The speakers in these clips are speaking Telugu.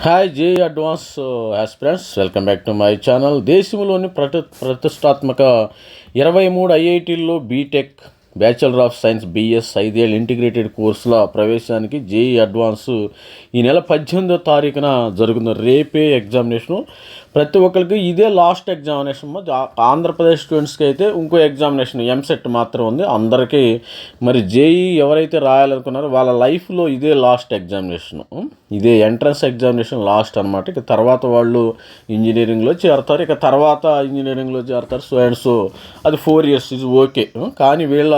Hi JEE advance aspirants welcome back to my channel దేశంలోని ప్రతి ప్రతిష్టాత్మక ఇరవై మూడు ఐఐటీల్లో BTech bachelor of science BS ఐదేళ్ళు ఇంటిగ్రేటెడ్ కోర్సుల ప్రవేశానికి జేఈ అడ్వాన్స్ ఈ నెల పద్దెనిమిదో తారీఖున జరుగుతున్న రేపే ఎగ్జామినేషను ప్రతి ఒక్కరికి ఇదే లాస్ట్ ఎగ్జామినేషన్ ఆంధ్రప్రదేశ్ స్టూడెంట్స్కి అయితే ఇంకో ఎగ్జామినేషన్ ఎంసెట్ మాత్రం ఉంది. అందరికీ మరి జేఈ ఎవరైతే రాయాలనుకున్నారో వాళ్ళ లైఫ్లో ఇదే లాస్ట్ ఎగ్జామినేషన్ ఇదే ఎంట్రన్స్ ఎగ్జామినేషన్ లాస్ట్ అనమాట ఇక తర్వాత వాళ్ళు ఇంజనీరింగ్లో చేరతారు. ఇక తర్వాత ఇంజనీరింగ్లో చేరతారు. సో అండ్ సో అది ఫోర్ ఇయర్స్ ఇది ఓకే కానీ వీళ్ళ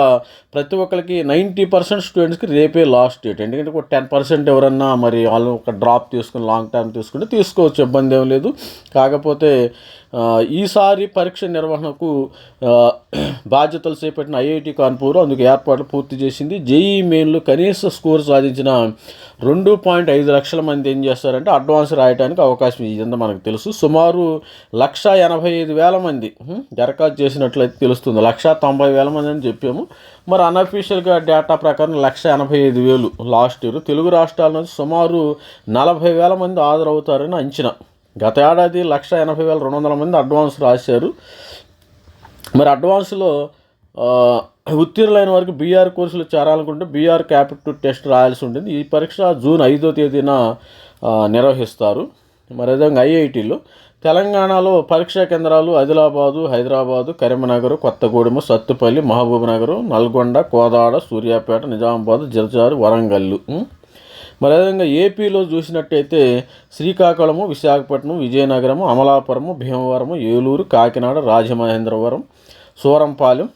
ప్రతి ఒక్కరికి నైంటీ పర్సెంట్ స్టూడెంట్స్కి రేపే లాస్ట్ డేట్. ఎందుకంటే ఒక టెన్ పర్సెంట్ ఎవరన్నా మరి వాళ్ళు ఒక డ్రాప్ తీసుకుని లాంగ్ టర్మ్ తీసుకుంటే తీసుకోవచ్చు ఇబ్బంది ఏం లేదు. కాకపోతే ఈసారి పరీక్ష నిర్వహణకు బాధ్యతలు చేపట్టిన ఐఐటి కాన్పూర్ అందుకు ఏర్పాట్లు పూర్తి చేసింది. జేఈ మెయిన్లో కనీస స్కోర్ సాధించిన రెండు పాయింట్ ఐదు లక్షల మంది ఏం చేస్తారంటే అడ్వాన్స్ రాయడానికి అవకాశం ఇదంతా మనకు తెలుసు. సుమారు లక్ష ఎనభై ఐదు వేల మంది దరఖాస్తు చేసినట్లయితే తెలుస్తుంది. లక్ష తొంభై వేల మంది అని చెప్పాము. మరి అన్అఫీషియల్గా డేటా ప్రకారం లక్ష ఎనభై ఐదు వేలు లాస్ట్ ఇయర్. తెలుగు రాష్ట్రాల నుంచి సుమారు నలభై వేల మంది హాజరవుతారని అంచనా. గత ఏడాది లక్ష ఎనభై వేల రెండు వందల మంది అడ్వాన్స్ రాశారు. మరి అడ్వాన్స్లో ఉత్తీర్ణులైన వారికి బీఆర్ కోర్సులు చేరాలనుకుంటే బీఆర్ క్యాపిటల్ టెస్ట్ రాయాల్సి ఉంటుంది. ఈ పరీక్ష జూన్ ఐదో తేదీన నిర్వహిస్తారు. మరి అదేవిధంగా ఐఐటీలో. తెలంగాణలో పరీక్షా కేంద్రాలు ఆదిలాబాదు హైదరాబాదు కరీంనగర్ కొత్తగూడెం సత్తుపల్లి మహబూబ్నగర్ నల్గొండ కోదాడ సూర్యాపేట నిజామాబాద్ జిల్జారు వరంగల్లు. ఉం? మరి అదేవిధంగా ఏపీలో చూసినట్టయితే శ్రీకాకుళము విశాఖపట్నం విజయనగరము అమలాపురము భీమవరము ఏలూరు కాకినాడ రాజమహేంద్రవరం సూరంపాలెం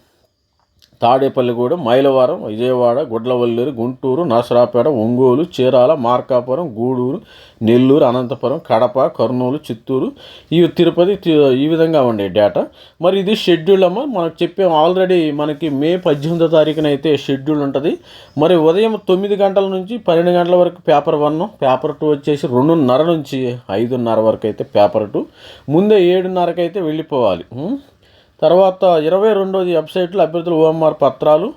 తాడేపల్లిగూడెం మైలవరం విజయవాడ గుడ్లవల్లూరు గుంటూరు నరసరాపేట ఒంగోలు చీరాల మార్కాపురం గూడూరు నెల్లూరు అనంతపురం కడప కర్నూలు చిత్తూరు. ఇవి తిరుపతి ఈ విధంగా ఉండే డేటా. మరి ఇది షెడ్యూల్ అమ్మ. మనకు చెప్పాం ఆల్రెడీ మనకి మే పద్దెనిమిదో తారీఖున అయితే షెడ్యూల్ ఉంటుంది. మరి ఉదయం తొమ్మిది గంటల నుంచి పన్నెండు గంటల వరకు పేపర్ వన్ పేపర్ టూ వచ్చేసి రెండున్నర నుంచి ఐదున్నర వరకు అయితే పేపర్ టూ. ముందే ఏడున్నరకు అయితే వెళ్ళిపోవాలి తర్వాత ఇరవై రెండోది వెబ్సైట్లో అభ్యర్థుల ఓఎంఆర్ పత్రాలు.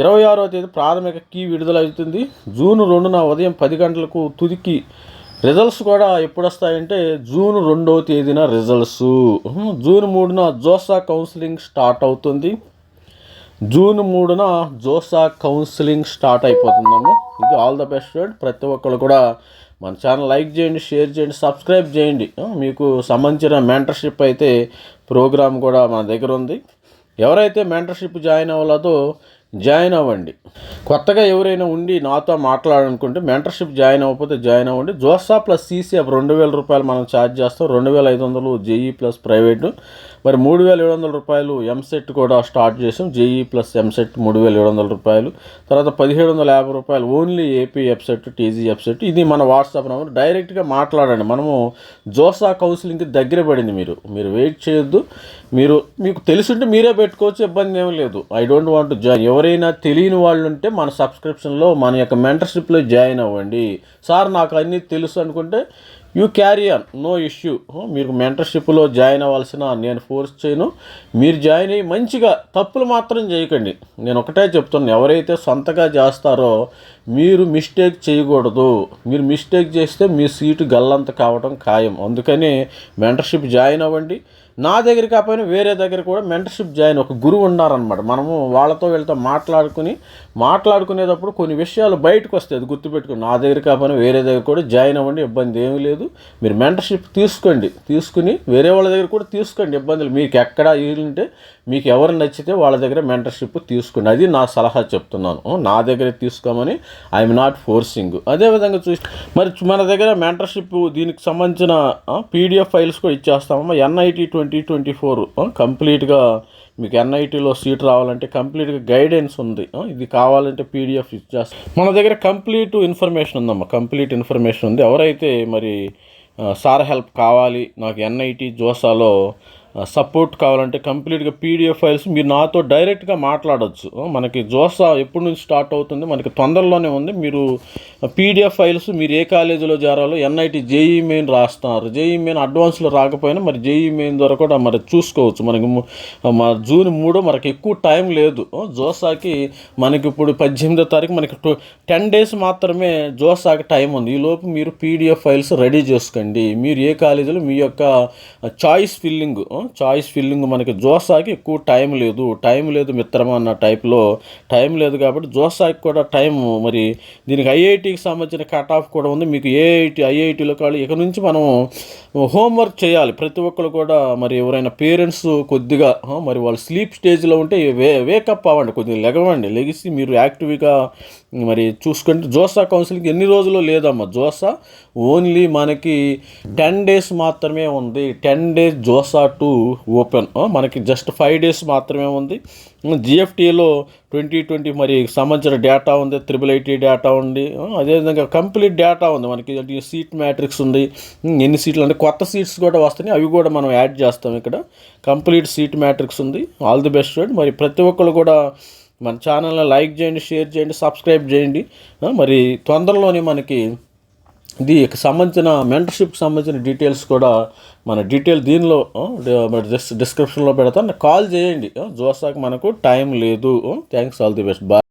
ఇరవై ఆరో తేదీ ప్రాథమిక కీ విడుదల అవుతుంది. జూన్ రెండున ఉదయం పది గంటలకు తుదికి రిజల్ట్స్ కూడా ఎప్పుడు వస్తాయంటే జూన్ రెండవ తేదీన రిజల్ట్స్. జూన్ మూడున జోసా కౌన్సిలింగ్ స్టార్ట్ అవుతుంది. జూన్ మూడున జోసా కౌన్సిలింగ్ స్టార్ట్ అయిపోతుందమ్మా ఇది ఆల్ ద బెస్ట్ ప్రతి ఒక్కరు కూడా మన ఛానల్ లైక్ చేయండి షేర్ చేయండి సబ్స్క్రైబ్ చేయండి. మీకు సంబంధించిన మెంటర్షిప్ అయితే ప్రోగ్రామ్ కూడా మన దగ్గర ఉంది. ఎవరైతే మెంటర్షిప్ జాయిన్ అవ్వాలో జాయిన్ అవ్వండి. కొత్తగా ఎవరైనా ఉండి నాతో మాట్లాడాలనుకుంటే మెంటర్షిప్ జాయిన్ అవ్వకపోతే జాయిన్ అవ్వండి. జోసా ప్లస్ సీసీఎఫ్ రెండు వేల రూపాయలు మనం ఛార్జ్ చేస్తాం. రెండు వేల ఐదు వందలు జేఈ ప్లస్ ప్రైవేటు. మరి మూడు వేల ఏడు వందల రూపాయలు ఎంసెట్ కూడా స్టార్ట్ చేసాం. జేఈ ప్లస్ ఎంసెట్ మూడు వేల ఏడు వందల రూపాయలు. తర్వాత పదిహేడు వందల యాభై రూపాయలు only AP EAPCET TG EAPCET ఇది మన వాట్సాప్ నెంబర్. డైరెక్ట్గా మాట్లాడండి. మనము జోసా కౌన్సిలింగ్కి దగ్గర పడింది మీరు. మీరు వెయిట్ చేయొద్దు. మీరు మీకు తెలిసింటే మీరే పెట్టుకోవచ్చు. ఇబ్బంది ఏమీ లేదు. I don't want join. ఎవరైనా తెలియని వాళ్ళు ఉంటే మన సబ్స్క్రిప్షన్లో మన యొక్క మెంటర్షిప్లో జాయిన్ అవ్వండి. సార్ నాకు అన్నీ తెలుసు అనుకుంటే you carry on no issue. మీరు మెంటర్షిప్లో జాయిన్ అవ్వాల్సిన నేను ఫోర్స్ చేయను. మీరు జాయిన్ అయ్యి మంచిగా తప్పులు మాత్రం చేయకండి. నేను ఒకటే చెప్తున్నాను ఎవరైతే సొంతగా చేస్తారో మీరు మిస్టేక్ చేయకూడదు. మీరు మిస్టేక్ చేస్తే మీ సీటు గల్లంత కావడం ఖాయం. అందుకని మెంటర్షిప్ జాయిన్ అవ్వండి. నా దగ్గర కాకపోయినా వేరే దగ్గర కూడా మెంటర్షిప్ జాయిన్ ఒక గురువు ఉన్నారనమాట మనము వాళ్ళతో వీళ్ళతో మాట్లాడుకుని మాట్లాడుకునేటప్పుడు కొన్ని విషయాలు బయటకు వస్తాయి. అది గుర్తుపెట్టుకుని నా దగ్గర కాకపోయినా వేరే దగ్గర కూడా జాయిన్ అవ్వండి ఇబ్బంది ఏమీ లేదు. మీరు మెంటర్షిప్ తీసుకోండి. తీసుకుని వేరే వాళ్ళ దగ్గర కూడా తీసుకోండి ఇబ్బందులు. మీకు ఎక్కడ ఉంటే మీకు ఎవరు నచ్చితే వాళ్ళ దగ్గర మెంటర్షిప్ తీసుకోండి. అది నా సలహా చెప్తున్నాను. నా దగ్గర తీసుకోమని ఐఎమ్ నాట్ ఫోర్సింగ్ అదేవిధంగా చూసి మరి మన దగ్గర మెంటర్షిప్ దీనికి సంబంధించిన పీడిఎఫ్ ఫైల్స్ కూడా ఇచ్చేస్తామమ్మా. ఎన్ఐటి ట్వంటీ ట్వంటీ ఫోర్ కంప్లీట్గా మీకు ఎన్ఐటీలో సీట్ రావాలంటే కంప్లీట్గా గైడెన్స్ ఉంది. ఇది కావాలంటే పీడిఎఫ్ ఇచ్చేస్తాం. మన దగ్గర కంప్లీట్ ఇన్ఫర్మేషన్ ఉందమ్మా. కంప్లీట్ ఇన్ఫర్మేషన్ ఉంది. ఎవరైతే మరి సార్ హెల్ప్ కావాలి నాకు ఎన్ఐటి జోసాలో సపోర్ట్ కావాలంటే కంప్లీట్గా పీడిఎఫ్ ఫైల్స్ మీరు నాతో డైరెక్ట్గా మాట్లాడవచ్చు మనకి జోసా ఎప్పటి నుంచి స్టార్ట్ అవుతుంది? మనకి తొందరలోనే ఉంది. మీరు పీడిఎఫ్ ఫైల్స్ మీరు ఏ కాలేజీలో చేరాలో ఎన్ఐటి జేఈ మెయిన్ రాస్తున్నారు. జేఈ మెయిన్ అడ్వాన్స్లో రాకపోయినా మరి జేఈ మెయిన్ ద్వారా కూడా మరి చూసుకోవచ్చు. మనకి మా జూన్ మూడో మనకి ఎక్కువ టైం లేదు. జోసాకి మనకి ఇప్పుడు పద్దెనిమిదో తారీఖు మనకి టూ టెన్ డేస్ మాత్రమే జోసాకి టైం ఉంది. ఈ లోపు మీరు పీడిఎఫ్ ఫైల్స్ రెడీ చేసుకోండి. మీరు ఏ కాలేజీలో మీ యొక్క చాయిస్ ఫిల్లింగ్ చాయిస్ ఫిల్లింగ్ మనకి జోసాకి ఎక్కువ టైం లేదు. టైం లేదు మిత్రమా అన్న టైప్లో టైం లేదు కాబట్టి జోసాకి కూడా టైం మరి దీనికి ఐఐటికి సంబంధించిన కట్ ఆఫ్ కూడా ఉంది. మీకు ఏఐటి ఐఐటిలో కాదు ఇక నుంచి మనం హోంవర్క్ చేయాలి. ప్రతి ఒక్కరు కూడా మరి ఎవరైనా పేరెంట్స్ కొద్దిగా మరి వాళ్ళు స్లీప్ స్టేజ్లో ఉంటే వే వేకప్ అవ్వండి. కొద్దిగా లెగవండి. లెగిసి మీరు యాక్టివ్గా మరి చూసుకుంటే జోసా కౌన్సిలింగ్ ఎన్ని రోజులు లేదమ్మా? జోసా ఓన్లీ మనకి టెన్ డేస్ మాత్రమే ఉంది. Ten days JoSAA to open. మనకి జస్ట్ ఫైవ్ డేస్ మాత్రమే ఉంది. జిఎఫ్టీలో ట్వంటీ ట్వంటీ మరి సంబంధించిన డేటా ఉంది త్రిబుల్ ఐటీ డేటా ఉంది. అదేవిధంగా కంప్లీట్ డేటా ఉంది మనకి. సీట్ మ్యాట్రిక్స్ ఉంది. ఎన్ని సీట్లు అంటే కొత్త సీట్స్ కూడా వస్తున్నాయి. అవి కూడా మనం యాడ్ చేస్తాం ఇక్కడ. కంప్లీట్ సీట్ మ్యాట్రిక్స్ ఉంది. ఆల్ ది బెస్ట్ స్టూడెంట్ మరి ప్రతి ఒక్కరు కూడా మన ఛానల్ని లైక్ చేయండి షేర్ చేయండి సబ్స్క్రైబ్ చేయండి. మరి తొందరలోనే మనకి దీనికి సంబంధించిన మెంటర్షిప్కి సంబంధించిన డీటెయిల్స్ కూడా మన డీటెయిల్ దీనిలో ఆ, డిస్క్రిప్షన్లో పెడతాను కాల్ చేయండి. ఆ, జోసాకి మనకు టైం లేదు. Thanks all the best. Bye